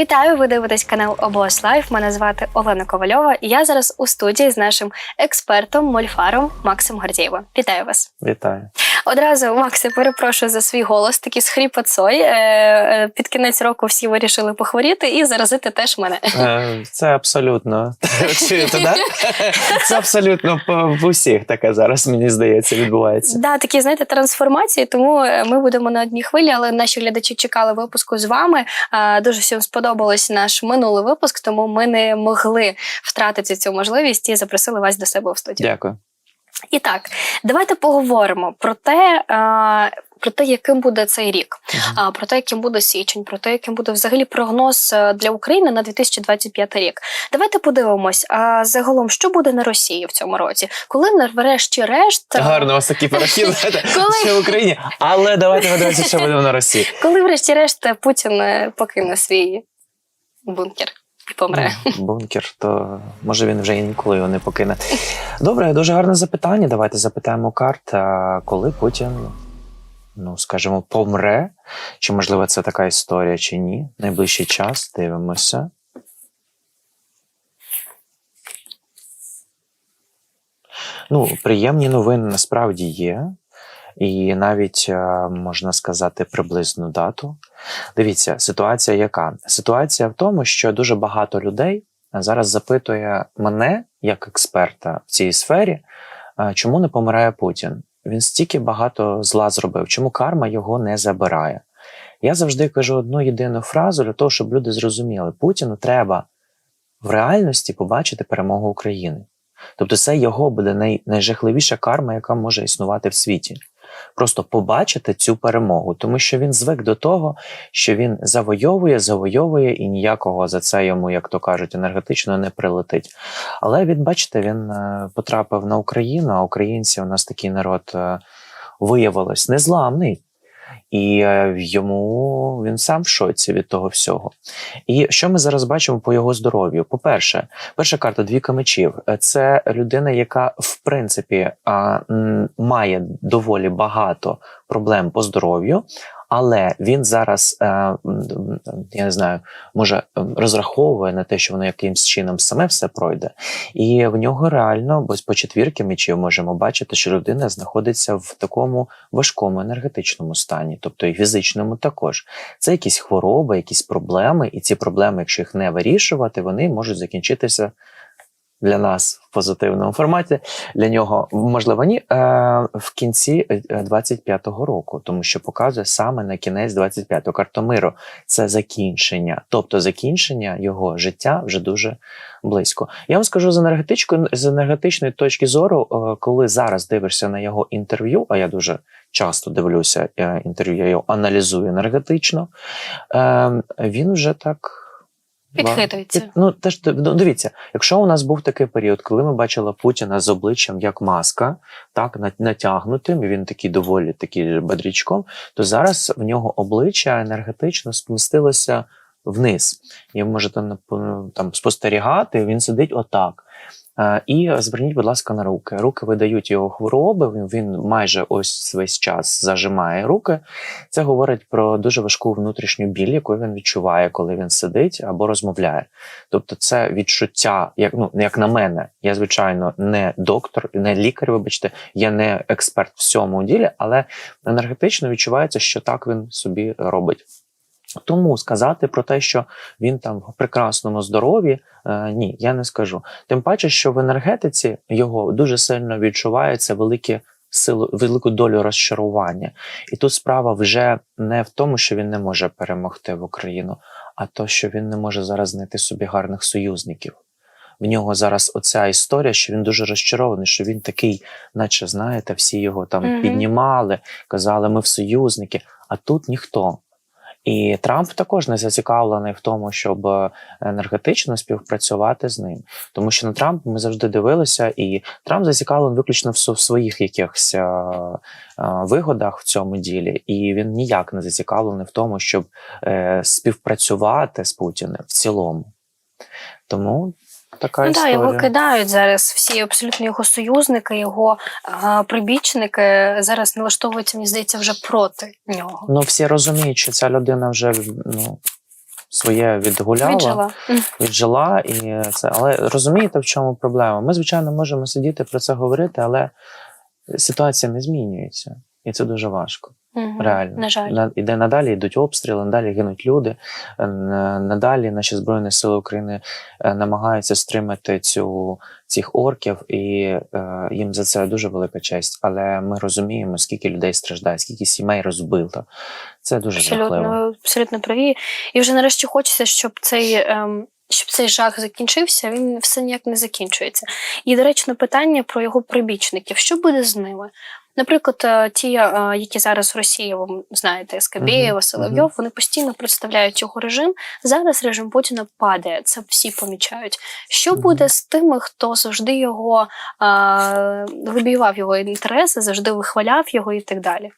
Вітаю! Ви дивитесь канал Облас Лайф. Мене звати Олена Ковальова, і я зараз у студії з нашим експертом, мольфаром Максим Гордієвим. Вітаю вас! Вітаю. Одразу Максе, перепрошую за свій голос, такий з хріпоцой. Е, е, Під кінець року всі вирішили похворіти і заразити теж мене. Е, Це абсолютно чуєте, да? Це абсолютно в усіх таке зараз, мені здається, відбувається. Да, такі знаєте трансформації. Тому ми будемо на одній хвилі, але наші глядачі чекали випуску з вами. Дуже всім сподобалось наш минулий випуск, тому ми не могли втратити цю можливість і запросили вас до себе в студію. Дякую. І так, давайте поговоримо про те. Про те, яким буде цей рік, а, про те, яким буде січень, про те, яким буде взагалі прогноз е, для України на 2025 рік. Давайте подивимось. А загалом, що буде на Росії в цьому році, коли врешті-решт е, Гарно, вас такі перехід ще в Україні. Але давайте подивимося, що буде на Росії. коли врешті-решт Путін е, покине свій бункер помре. Ну, Бункер, то може він вже ніколи його не покине. Добре, дуже гарне запитання. Давайте запитаємо карт, коли Путін, ну скажімо, помре. Чи можливо це така історія, чи ні? Найближчий час дивимося. Ну, приємні новини насправді є, і навіть можна сказати приблизну дату. Дивіться, ситуація яка? Ситуація в тому, що дуже багато людей зараз запитує мене, як експерта в цій сфері, е, чому не помирає Путін? Він стільки багато зла зробив, чому карма його не забирає? Я завжди кажу одну єдину фразу для того, щоб люди зрозуміли: Путіну треба в реальності побачити перемогу України. Тобто, це його буде най, найжахливіша карма, яка може існувати в світі. Просто побачити цю перемогу, тому що він звик до того, що він завойовує, завойовує, і ніякого за це йому, як то кажуть, енергетично не прилетить. Але він, бачите, він е, потрапив на Україну, а українці у нас такий народ е, виявилось незламний. І е, йому він сам в шоці від того всього. І що ми зараз бачимо по його здоров'ю? По-перше, перша карта двіка мечів. Е, Це людина, яка в принципі має доволі багато проблем по здоров'ю, але він зараз е, я не знаю, може розраховує на те, що воно якимсь чином саме все пройде. І в нього реально, бо по четвірки мечів можемо бачити, що людина знаходиться в такому важкому енергетичному стані, тобто і фізичному також. Це якісь хвороби, якісь проблеми, і ці проблеми, якщо їх не вирішувати, вони можуть закінчитися для нас в позитивному форматі. Для нього можливо ні е, в кінці е, 25-го року, тому що показує саме на кінець 25-го карту миру. Це закінчення, тобто закінчення його життя вже дуже близько. Я вам скажу з енергетичкою з енергетичної точки зору, е, коли зараз дивишся на його інтерв'ю, а я дуже часто дивлюся е, інтерв'ю, я його аналізую енергетично. Е, він вже так. Підхитується. Під- Ну, теж ну, дивіться, якщо у нас був такий період, коли ми бачили Путіна з обличчям як маска, так натягнутим, і він такий доволі такий бадрічком, то зараз в нього обличчя енергетично спустилося вниз. І ви можете там спостерігати, він сидить отак. Е, І зверніть, будь ласка, на руки. Руки видають його хвороби. Він, він майже ось весь час зажимає руки. Це говорить про дуже важку внутрішню біль, яку він відчуває, коли він сидить або розмовляє. Тобто, це відчуття, як ну як на мене, я звичайно не доктор, не лікар. Вибачте, я не експерт в цьому ділі, але енергетично відчувається, що так він собі робить. Тому сказати про те, що він там в прекрасному здоров'ї, е, ні, я не скажу. Тим паче, що в енергетиці його дуже сильно відчувається велике силу, велику долю розчарування. І тут справа вже не в тому, що він не може перемогти в Україну, а то, що він не може зараз знайти собі гарних союзників. В нього зараз оця історія, що він дуже розчарований, що він такий, наче знаєте, всі його там Мгм. піднімали, казали, ми в союзники, а тут ніхто. І Трамп також не зацікавлений в тому, щоб е, енергетично співпрацювати з ним, тому що на Трамп ми завжди дивилися, і Трамп зацікавлений виключно в своїх якихось е, е, вигодах в цьому ділі, і він ніяк не зацікавлений в тому, щоб співпрацювати з Путіним в цілому. Тому така Ну історія. його кидають зараз. Всі абсолютно його союзники, його а, прибічники зараз налаштовуються, мені здається, вже проти нього. Ну всі розуміють, що ця людина вже ну своє відгуляла, Віджила. Віджила, і це. Але розумієте, в чому проблема? Ми, звичайно, можемо сидіти про це говорити, але ситуація не змінюється, і це дуже важко. Мгм. Реально. На жаль. На- Іде надалі йдуть обстріли, надалі гинуть люди. е, Надалі наші Збройні Сили України е, намагаються стримати цю, цих орків, і е, їм за це дуже велика честь. Але ми розуміємо, скільки людей страждає, скільки сімей розбито. Це дуже жахливо. Абсолютно, абсолютно праві. І вже нарешті хочеться, щоб цей. Ем... Щоб цей жах закінчився, він все ніяк не закінчується. І доречно питання про його прибічників. Що буде з ними? Наприклад, е, ті, е, які зараз в Росії, ви знаєте, Скабєєва, Мгм, Соловйов, вони постійно представляють його режим. Зараз режим Путіна падає. Це всі помічають. Що буде з тими, хто завжди його е, вибивав його інтереси, завжди вихваляв його і так далі?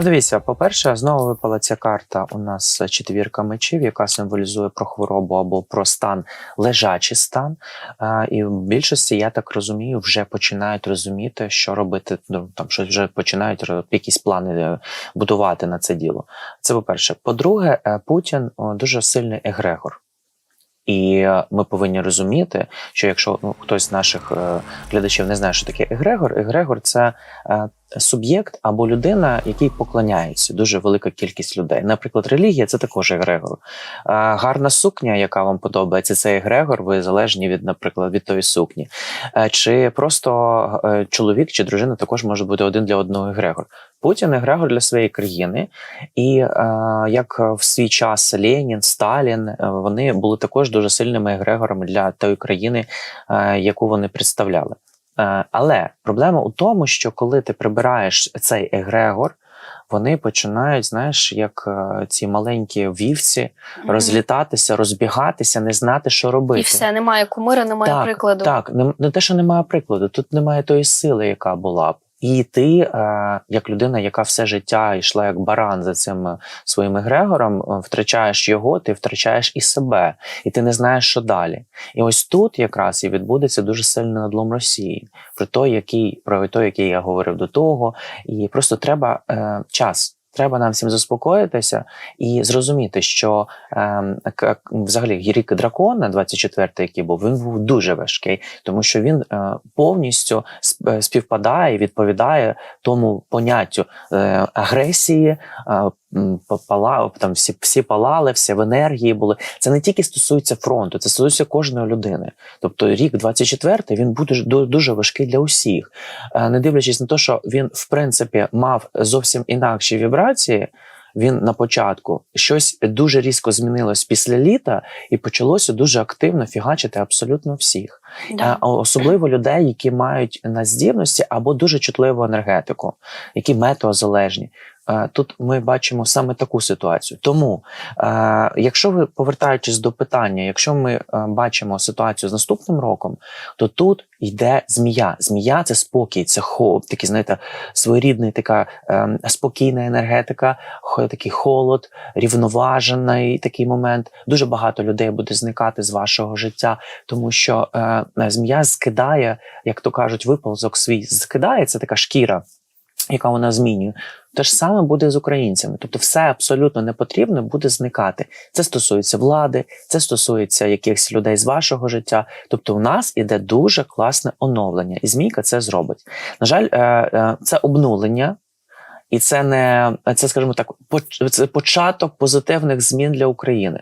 Ну, дивіться, по-перше, знову випала ця карта. У нас четвірка мечів, яка символізує про хворобу або про стан, лежачий стан. І в більшості, я так розумію, вже починають розуміти, що робити. Ну там щось вже починають якісь плани е, будувати на це діло. Це по-перше. По-друге, е, Путін дуже сильний егрегор. І е, ми повинні розуміти, що якщо ну, хтось з наших глядачів не знає, що таке егрегор, егрегор це суб'єкт або людина, який поклоняється дуже велика кількість людей. Наприклад, релігія це також егрегор. Гарна сукня, яка вам подобається, це егрегор. Ви залежні від, наприклад, від тої сукні. Е, чи просто е, чоловік чи дружина також може бути один для одного егрегор. Путін егрегор для своєї країни, і е, як в свій час Ленін, Сталін, вони були також дуже сильними егрегорами для тої країни, яку вони представляли. Е, Але проблема у тому, що коли ти прибираєш цей егрегор, вони починають, знаєш, як е, ці маленькі вівці, розлітатися, розбігатися, не знати, що робити. І все, немає кумира, немає так, прикладу. Так, не, не те, що немає прикладу, тут немає тої сили, яка була б. І ти, е, як людина, яка все життя йшла як баран за цим е, своїм егрегором, е, втрачаєш його, ти втрачаєш і себе, і ти не знаєш, що далі. І ось тут якраз і відбудеться дуже сильний надлом Росії про той, який про той, який я говорив до того, і просто треба е, час. Треба нам всім заспокоїтися і зрозуміти, що к- взагалі рік дракона, 24-й, який був, він був дуже важкий, тому що він е, повністю е, співпадає відповідає тому поняттю е, агресії, е, попала, там всі, всі палали, всі в енергії були. Це не тільки стосується фронту, це стосується кожної людини. Тобто рік 24-й він буде дуже важкий для усіх. Е, не дивлячись на те, що він в принципі мав зовсім інакші вібрації. Він на початку щось дуже різко змінилось після літа, і почалося дуже активно фігачити абсолютно всіх, Да. Е, особливо людей, які мають надздібності або дуже чутливу енергетику, які метеозалежні. Е, Тут ми бачимо саме таку ситуацію. Тому, е, якщо ви повертаючись до питання, якщо ми е, бачимо ситуацію з наступним роком, то тут йде змія. Змія це спокій, це хо, такий, знаєте, своєрідний така спокійна енергетика, такий холод, рівноважений такий момент. Дуже багато людей буде зникати з вашого життя, тому що змія скидає, як то кажуть, виползок свій скидає, це така шкіра. Яка вона змінює, те ж саме буде з українцями. Тобто, все абсолютно непотрібне буде зникати. Це стосується влади, це стосується якихось людей з вашого життя. Тобто, у нас іде дуже класне оновлення, і змійка це зробить. На жаль, е, е, це обнулення, і це не це, скажімо так, це початок позитивних змін для України.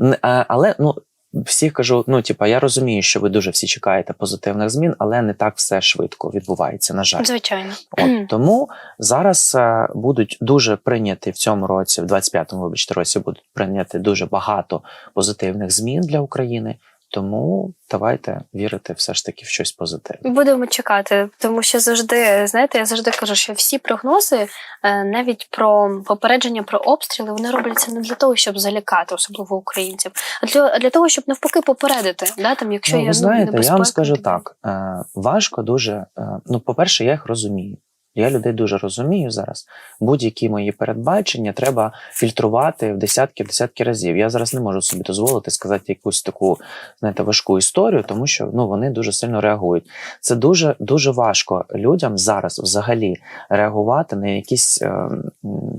Е, Але ну. Всіх кажу, ну типа, я розумію, що ви дуже всі чекаєте позитивних змін, але не так все швидко відбувається. На жаль, Звичайно. От, тому зараз е, будуть дуже прийняті в цьому році, в 25-му, вибачте, році будуть прийняти дуже багато позитивних змін для України. Тому давайте вірити все ж таки в щось позитивне. Будемо чекати, тому що завжди, знаєте, я завжди кажу, що всі прогнози, е, навіть про попередження про обстріли, вони робляться не для того, щоб залякати, особливо українців, а для, для того, щоб навпаки попередити. Да, там, якщо ну, ви знаєте, я вам скажу так е, важко дуже. Е, ну, по-перше, я їх розумію. Я людей дуже розумію зараз. Будь-які мої передбачення треба фільтрувати в десятки десятки разів. Я зараз не можу собі дозволити сказати якусь таку, знаєте, важку історію, тому що ну вони дуже сильно реагують. Це дуже дуже важко людям зараз взагалі реагувати на якісь е,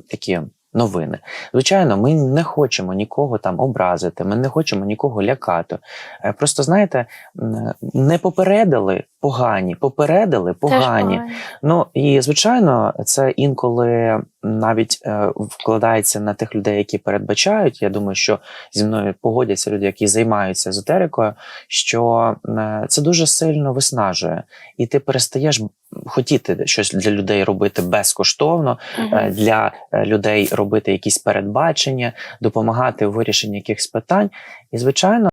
такі. Новини. Звичайно, ми не хочемо нікого там образити, ми не хочемо нікого лякати. Е, Просто знаєте, не попередили погані, попередили погані. Теж Ну і звичайно, це інколи навіть е, вкладається на тих людей, які передбачають. Я думаю, що зі мною погодяться люди, які займаються езотерикою, що е, це дуже сильно виснажує, і ти перестаєш хотіти щось для людей робити безкоштовно, е, для е, людей робити якісь передбачення, допомагати в вирішенні якихось питань. І звичайно.